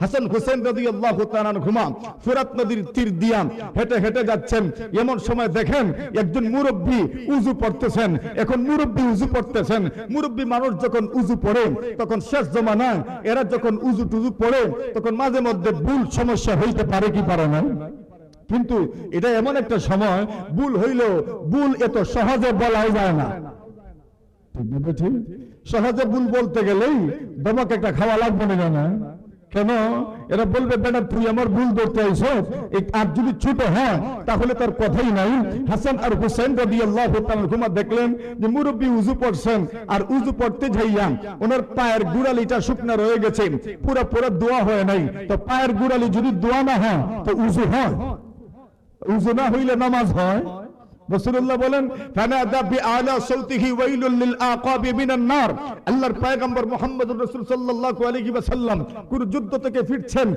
হাসান হোসেন রদি আল্লাহ ঘুমা ফুরাত নদীর তীর দিয়া হেঁটে হেঁটে যাচ্ছেন। এমন সময় দেখেন একজন মুরব্বী উজু পড়তেছেন। এখন মুরব্বী উজু পড়তেছেন। মুরব্বী মানুষ যখন উজু পড়ে, তখন শেষ জমানা এরা যখন উজু টুজু পড়ে, তখন মাঝে মধ্যে ভুল সমস্যা হইতে পারে কি পারে না কিন্তু এটা এমন একটা সময়, ভুল হইল ভুল এত সহজে বলাই যায় না? সহজে ভুল বলতে গেলেই দমক একটা খাওয়া লাগবে না কেন? এরা বলবে বেটা তুই আমার ভুল ধরতে আইস আর যদি ছোট হয় তাহলে তার কথাই নাই। হাসান আর হুসেন রবি আল্লাহ ঘুমা দেখলেন যে মুরব্বী উজু পড়ছেন আর উজু পড়তে যাইয়া ওনার পায়ের গুড়ালিটা শুকনা রয়ে গেছে। পুরো পুরো দোয়া হয় নাই। তো পায়ের গুড়ালি যদি দোয়া না হয় তো উজু হয়। উজু না হইলে নামাজ হয়। রাসূলুল্লাহ বলেন, ফানাদা বিআলা সাউতিহি ওয়াইলুল মিনান নার। আল্লাহর পয়গম্বর মুহাম্মদুর রাসূল সাল্লাল্লাহু আলাইহি ওয়াসাল্লাম কোন যুদ্ধ থেকে ফিরছেন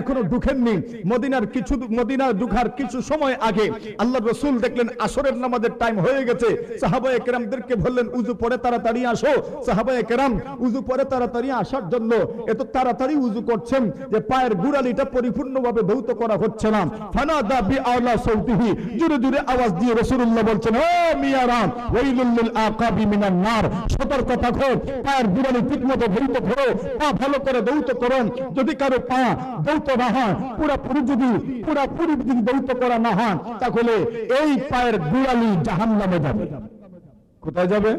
এখনও ঢুকেননি। মদিনার কিছু মদিনা ঢুকার কিছু সময় আগে আল্লাহর রাসূল দেখলেন, আসরের নামাজের টাইম হয়ে গেছে। সাহাবায়ে কেরামদেরকে বললেন, উযু পরে তাড়াতাড়ি আসো। সাহাবায়ে কেরাম, উযু পরে তাড়াতাড়ি আসার জন্য এত তাড়াতাড়ি উযু করছেন যে পায়ের গুড়ালিটা পরিপূর্ণভাবে করা হচ্ছে না। ফানাদা বিআলা সাউতিহি, জোরে জোরে আওয়াজ দিয়ে রাসূলুল্লাহ বলছেন, ও মিয়ারাম, ওয়াইলুল লিল আকাবি মিনান নার, সতর্ক থাকো পায়ের গুড়ালি ঠিকমতো ধৌত করো পা ভালো করে ধৌত করো যদি কারও পা ধৌত না হয়, পুরোপুরি যদি পুরোপুরি যদি ধৌত করা না হয়, তাহলে এই পায়ের গুড়ালি জাহান্নামে যাবে। কোথায় যাবে?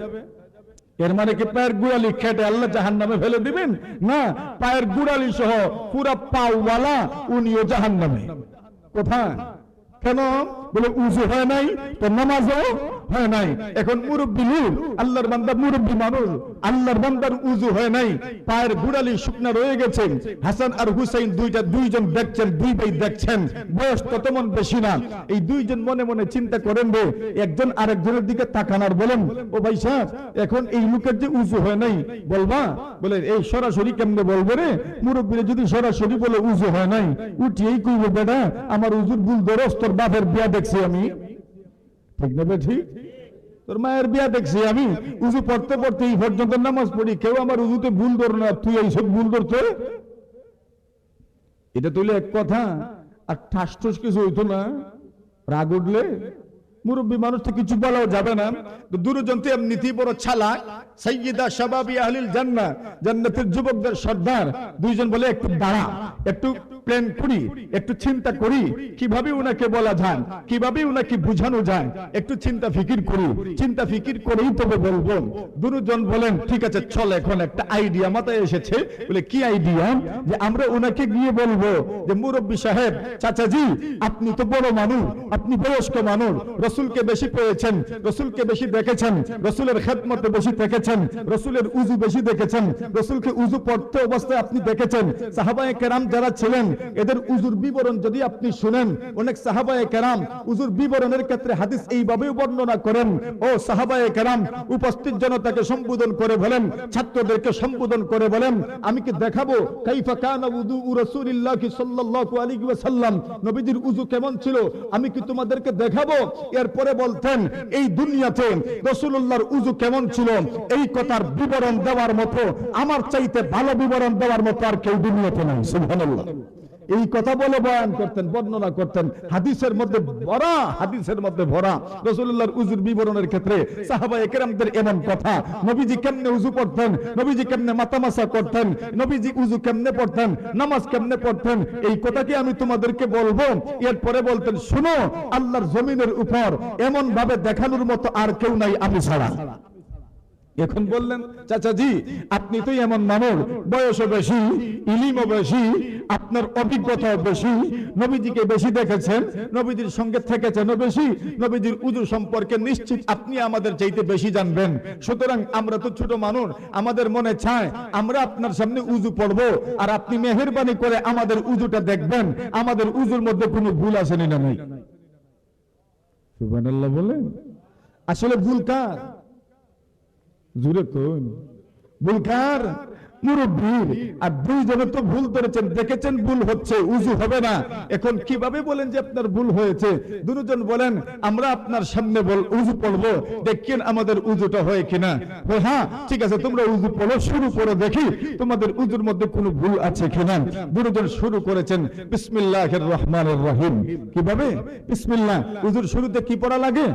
এর মানে কি পায়ের গুড়ালি খেটে আল্লাহ জাহান নামে ফেলে দিবেন? না, পায়ের গুড়ালি সহ পুরা পাওয়ালা উনিও জাহান নামে কোথায়? কেন? বলে উজু হয় নাই তো নামাজও হয় নাই। এখন মুরব্বী লোক, আল্লাহর বান্দা মুরব্বী মানুষ, আল্লাহর বান্দার উজু হয় নাই। পায়ের গুড়ালি শুকনা রয়ে গেছে। হাসান আর হুসাইন দুইটা দুইজন দেখছেন, দুই ভাই দেখছেন। বয়স তত মন বেশি না। এই দুইজন মনে মনে চিন্তা করেন রে একজন আরেকজনের দিকে তাকানার বলেন, ও ভাই সাহেব, এখন এই লোকের যে উজু হয় নাই, বলবা? বলে এই সরাসরি কেমনে বলবে রে? মুরব্বীরা যদি সরাসরি বলে উজু হয় নাই, উঠিয়েই কইবে, বেটা, আমার উজুর ভুল দরস তোর বাপের বিয়া দেখছি আমি। ঠিক না ঠিক? তোর মায়ের বিয়া দেখছি আমি। উজু পড়তে পড়তে এই পর্যন্ত নামাজ পড়ি, কেউ আমার উজুতে ভুল ধর না তুই এইসব ভুল ধরতে এটা তুলে এক কথা। আর ঠাস ঠুস কিছু হইতো না? রাগ উঠলে? মুরব্বী মানুষ তো কিছু বলাও যাবে না। তো দুরজন তো এমনিতেই বড় ছালা সাইয়্যিদা শাবাবি আহলিল জান্নাহ, জান্নাতের যুবকদের সর্দার। দুইজন বলে একটু দাঁড়া, একটু প্ল্যান করি একটু চিন্তা করি, কীভাবে উনাকে বলা যায়, কীভাবে উনাকে বুঝানো যায়, একটু চিন্তা ফিকির করি, চিন্তা ফিকির করেই তবে বলব। দুজন বলেন, ঠিক আছে, চল এখন, একটা আইডিয়া মাথায় এসেছে। বলে, কি আইডিয়া যে, আমরা উনাকে গিয়ে বলব যে, মুরব্বী সাহেব, চাচাজি, আপনি তো বড় মানুষ, আপনি বয়স্ক মানুষ, রসুলকে বেশি পেয়েছেন, রসুলকে বেশি দেখেছেন, রসুলের খেদমতে বেশি দেখেছেন রসুলের উজু বেশি দেখেছেন, রসুলকে উজু পড়তে অবস্থায় আপনি দেখেছেন। সাহাবায়ে কেরাম যারা ছিলেন এদের উজুর বিবরণ যদি আপনি শুনেন, অনেক সাহাবায়ে কেরাম উজুর বিবরণের ক্ষেত্রে হাদিস এইভাবে বর্ণনা করেন। ও সাহাবায়ে কেরাম, উপস্থিত জনতাকে সম্বোধন করে বলেন, ছাত্রদেরকে সম্বোধন করে বলেন, আমি কি দেখাবো? কাইফা কানা রাসূলিল্লাহ সাল্লাল্লাহু আলাইহি ওয়াসাল্লাম। নবীজির উজু কেমন ছিল? আমি কি তোমাদেরকে দেখাবো? এরপরে বলতেন, এই দুনিয়াতে রাসূলুল্লাহর উজু কেমন ছিল? এই কথার বিবরণ দেওয়ার মতো, আমার চাইতে ভালো বিবরণ দেওয়ার মতো আর কেউ দুনিয়াতে নাই। সুবহানাল্লাহ। এই কথা বলে বয়ান করতেন, বর্ণনা করতেন। হাদিসের মধ্যে ভরা, হাদিসের মধ্যে ভরা। রসুল্লাহর উজুর বিবরণের ক্ষেত্রে সাহাবা একরামদের এমন কথা, নবীজি কেমনে উজু পড়তেন নবীজি কেমনে মাতামাসা করতেন, নবীজি উজু কেমনে পড়তেন, নামাজ কেমনে পড়তেন, এই কথাকে আমি তোমাদেরকে বলব? এরপরে বলতেন, শুনো, আল্লাহর জমিনের উপর এমন ভাবে দেখানোর মতো আর কেউ নাই আমি ছাড়া। এখন বললেন, চাচাজি, আপনি তো এমন মানুষ, বয়সও বেশি, ইলিমও বেশি, আপনার অভিজ্ঞতাও বেশি, নবীজিকে বেশি দেখেছেন, নবীজির সঙ্গে থেকেছেন বেশি, নবীজির উজু সম্পর্কে নিশ্চিত আপনি আমাদের চাইতে বেশি জানবেন। সুতরাং আমরা তো ছোট মানুষ, আমাদের মনে চায় আমরা আপনার সামনে উজু পড়ব, আর আপনি মেহেরবানি করে আমাদের উজুটা দেখবেন, আমাদের উজুর মধ্যে কোনো ভুল আসেনি না নাই? সুবহানাল্লাহ বলেন। আসলে ভুল কার? জুড়ে কোন বুলকার মুরব্বীর, আর তো ভুল দেখেছেন ভুল হচ্ছে, উজু হবে না। এখন কীভাবে বলেন যে আপনার ভুল হয়েছে? দুজন বলেন, আমরা আপনার সামনে বল, উজু পড়ব, দেখেন আমাদের উজুটা হয় কিনা। হ্যাঁ ঠিক আছে, তোমরা উজু পড়ো, শুরু করে দেখি, তোমাদের উজুর মধ্যে কোনো ভুল আছে কিনা? দুজন শুরু করেছেন, বিসমিল্লাহির রহমানির রহিম। কীভাবে? বিসমিল্লাহ, উজুর শুরুতে কি পড়া লাগে?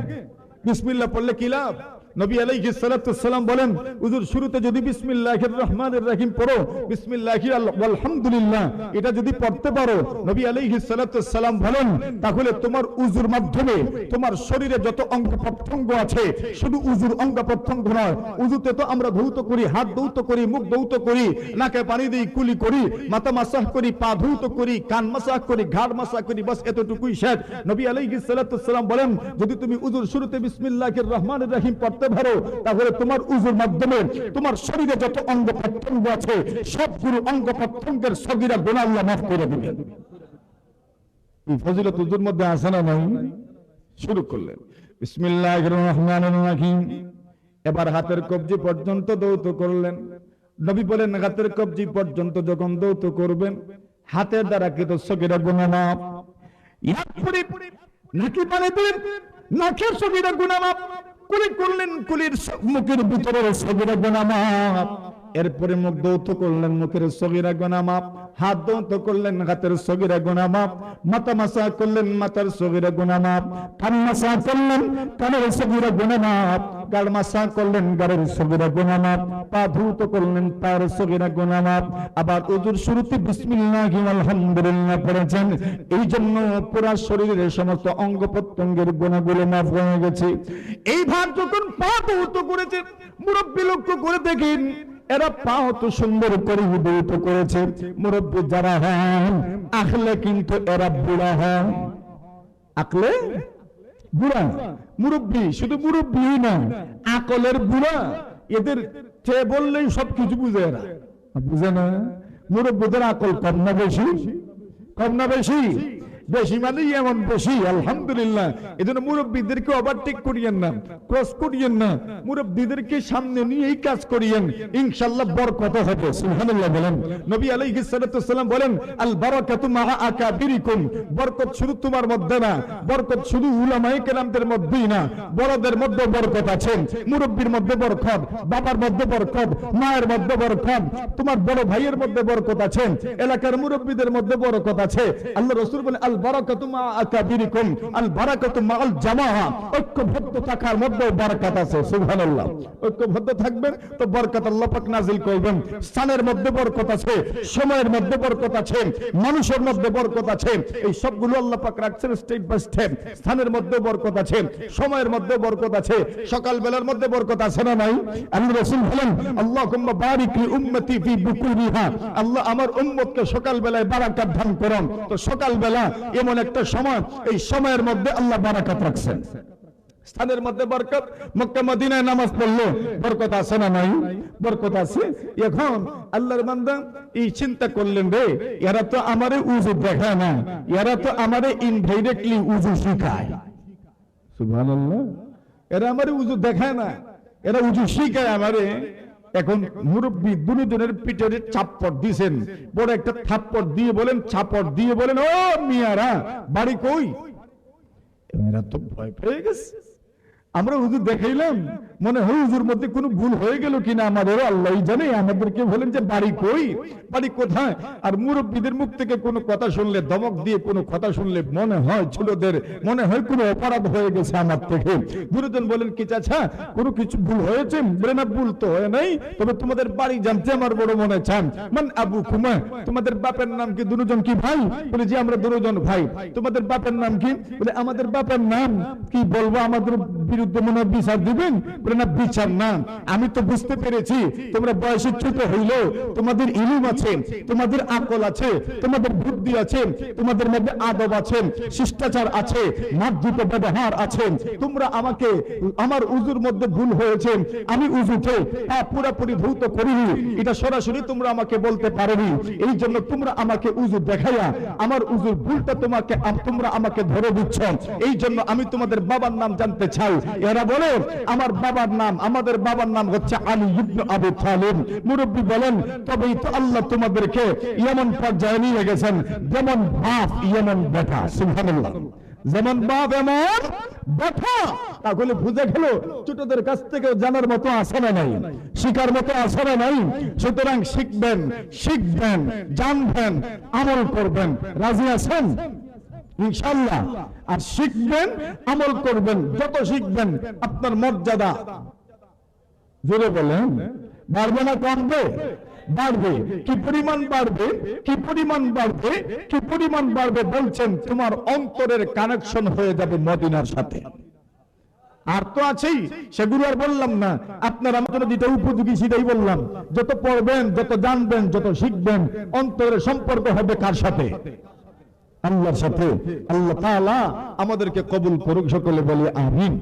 বিসমিল্লাহ পড়লে কি লাভ? নবী আলাইহিস সালাতু সালাম বলেন উজুর শুরুতে যদি বিসমিল্লাহির রহমানির রহিম পড়ো বিসমিল্লাহি আলহামদুলিল্লাহ এটা যদি পড়তে পারো, নবী আলাইহিস সালাতু সালাম বলেন, তাহলে তোমার উজুর মাধ্যমে তোমার শরীরে যত অঙ্গ প্রত্যঙ্গ আছে, শুধু উজুর অঙ্গ প্রত্যঙ্গ নয়, উজুতে তো আমরা ধৌত করি, হাত ধৌত করি, মুখ ধৌত করি, নাকে পানি দিই, কুলি করি, মাথা মাসাহ করি, পা ধৌত করি, কান মাসাহ করি, ঘাড় মাসাহ করি, বাস এতটুকুই শেষ। নবী আলাইহিস সালাতু সালাম বলেন, যদি তুমি উজুর শুরুতে বিসমিল্লাহির রহমানির রহিম পড়তে পারো, তাহলে তোমার উজুর মাধ্যমে তোমার শরীরে যত অঙ্গ প্রত্যঙ্গ আছে, সবগুলো অঙ্গ প্রত্যঙ্গের গুনাহ আল্লাহ মাফ করে এই ফজিলত উজুর মধ্যে আছে না শুরু করলেন। রহিম। এবার হাতের কবজি পর্যন্ত দৌত করলেন। নবী বলেন, হাতের কবজি পর্যন্ত যখন দৌত করবেন, হাতের দ্বারা সগিরা মাফ। ইয়াকপুরি নাকি পানি দিন নাকের সগিরা গুনাহ মাফ। কুলি করলেন কুলির মুখের ভিতরে সগিরা গোনামাপ এরপরে মুখ দৌত করলেন মুখের সগিরা গোনামাপ হাত দৌত করলেন হাতের সগিরা গোনামাপ মাথা মাসা করলেন মাথার সগিরা গোনামাপ কান মাসা করলেন কানের সগিরা গোনা করলেন সগিরা গোনা মাপ পা ধৌত করলেন পায়ের সগিরা গোনা মাপ আবার উজুর শুরুতে আলহামদুলিল্লাহ পড়েছেন। এই জন্য শরীরের সমস্ত অঙ্গ প্রত্যঙ্গের মাফ হয়ে গেছে। এই ভাব যখন পা ধৌত করেছে, মুরব্বী লক্ষ্য করে দেখেন, এরা পাও তো সুন্দর করে উদ্ভূত করেছে। মুরব্বী, যারা হন আখলে কিন্তু এরা বুড়া হন আকলে বুড়া। মুরব্বী, শুধু মুরব্বী না আকলের বুড়া। এদের চেয়ে বললেই সবকিছু বুঝে এরা। বুঝে না? মুরব্বীদের আকল কম না বেশি? কম না বেশি? বেশি মানেই এমন বেশি, আলহামদুলিল্লাহ। এই জন্য মুরব্বীদেরকে ওভারটেক করিয়েন না ক্রস করিয়েন না। মুরব্বীদেরকে সামনে নিয়েই কাজ করিয়েন ইনশাআল্লাহ বরকত হবে, সুবহানাল্লাহ বলেন। নবী আলাইহিস সালাতু সাল্লাম বলেন, আল বারাকাতু মা আকাবিরিকুম। বরকত শুধু তোমার মধ্যে না, বরকত শুধু উলামায়ে কেরামদের মধ্যেই না, বড়দের মধ্যে বরকত আছে। মুরব্বীর মধ্যে বরকত, বাবার মধ্যে বরকত, মায়ের মধ্যে বরকত, তোমার বড় ভাইয়ের মধ্যে বরকত আছে, এলাকার মুরব্বীদের মধ্যে বরকত আছে। আল্লাহ রাসূল বলেন, আল স্থানের মধ্যে বরকত আছে, সময়ের মধ্যে বরকত আছে, মানুষের মধ্যে বরকত আছে। এই সবগুলো আল্লাহ পাক রাখছেন স্টেপ বাই স্টেপ। স্থানের মধ্যে বরকত আছে, সময়ের মধ্যে বরকত আছে সকাল বেলার মধ্যে বরকত আছে না নাই? রাসূল বলেন আল্লাহ আমার উম্মতকে সকাল বেলায় বারাকাত দান করুন। তো সকাল বেলা এমন একটা সময়, এই সময়ের মধ্যে আল্লাহ বারাকাত রাখছেন। স্থানের মধ্যে বরকত, মক্কা, মদিনায় নামাজ পড়ল। বরকত আছে না নাই? বরকত আছে। এখন আল্লাহর বান্দা এই চিন্তা করলেন রে, এরা তো আমারে উজু দেখায় না, এরা তো আমারে ইনডাইরেক্টলি উজু শিখায়। সুবহানাল্লাহ। এরা আমারে উজু দেখায় না, এরা উজু শিখায় আমারে। এখন মুরব্বী দুজনের পিঠের চাপ্পড় দিছেন। বড় একটা থাপ্পড় দিয়ে বলেন, চাপড় দিয়ে বলেন, ও মিয়ারা, বাড়ি কই? এরা তো ভয় পেয়ে গেছে। আমরা হুজুর দেখাইলাম মনে হয় হুজুর মধ্যে কোনো ভুল হয়ে গেল কিনা আমাদের আল্লাহ জানে, আমাদেরকে বলেন যে বাড়ি কই? বাড়ি কোথায়? আর মুরব্বীদের মুখ থেকে কোনো কথা শুনলে দমক দিয়ে কোনো কথা শুনলে মনে হয় ছোটদের, মনে হয় কোনো অপরাধ হয়ে গেছে আমার থেকে। গুরুজন বলেন, কি চাচা, কোনো কিছু ভুল হয়েছে? বলে, না, ভুল তো হয় নাই, তবে তোমাদের বাড়ি জানতে আমার বড় মনে চান। মান আবু কুমা, তোমাদের বাপের নাম কি দুজন কি ভাই? বলে যে আমরা দুজন ভাই। তোমাদের বাপের নাম কি? বলে, আমাদের বাপের নাম কি বলব? আমাদের বিরুদ্ধে মনে বিচার দিবেন? বিচার না। আমি তো বুঝতে পেরেছি, তোমরা বয়সে ছোট হইলেও তোমাদের ইলুম আছে, তোমাদের আকল আছে, তোমাদের বুদ্ধি আছে, তোমাদের মধ্যে আদব আছে, শিষ্টাচার আছে মার্জিত ব্যবহার আছে। তোমরা আমাকে, আমার উজুর মধ্যে ভুল হয়েছে, আমি উজুকে পুরাপুরি ধৌত করিনি। এটা সরাসরি তোমরা আমাকে বলতে পারোনি। এই জন্য তোমরা আমাকে উজু দেখাইয়া, আমার উজুর ভুলটা তোমাকে, তোমরা আমাকে ধরে দিচ্ছ। এই জন্য আমি তোমাদের বাবার নাম জানতে চাই। এরা বলে, আমার বাবার নাম, আমাদের বাবার নাম হচ্ছে আলী আবু তালিব। মুরব্বী বলেন, তবেই তো আল্লাহ তোমাদেরকে এমন পর্যায়ে নিয়ে গেছেন। যেমন বাপ এমন বেটা, সুবহানাল্লাহ। যেমন বাপ এমন বেটা, তাহলে বুঝে গেল ছোটদের কাছ থেকে জানার মতো আসে না নাই? শিকার মতো আসে না নাই? সুতরাং শিখবেন শিখবেন, জানবেন, আমল করবেন। রাজি আছেন? ইনশাল্লাহ আর শিখবেন, আমল করবেন, যত শিখবেন, আপনার মর্যাদা। জোরে বলেন, বাড়বে না কমবে? বাড়বে। কি পরিমাণ বাড়বে? কি পরিমাণ বাড়বে? কি পরিমাণ বাড়বে বলছেন, তোমার অন্তরের কানেকশন হয়ে যাবে মদিনার সাথে। আর তো আছেই, সেগুলো আর বললাম না। আপনার জন্য যেটা উপযোগী সেটাই বললাম। যত পড়বেন, যত জানবেন, যত শিখবেন, অন্তরের সম্পর্ক হবে কার সাথে? আল্লাহর সাথে। আল্লাহ তাআলা আমাদেরকে কবুল করুক সকলে বলে আমিন।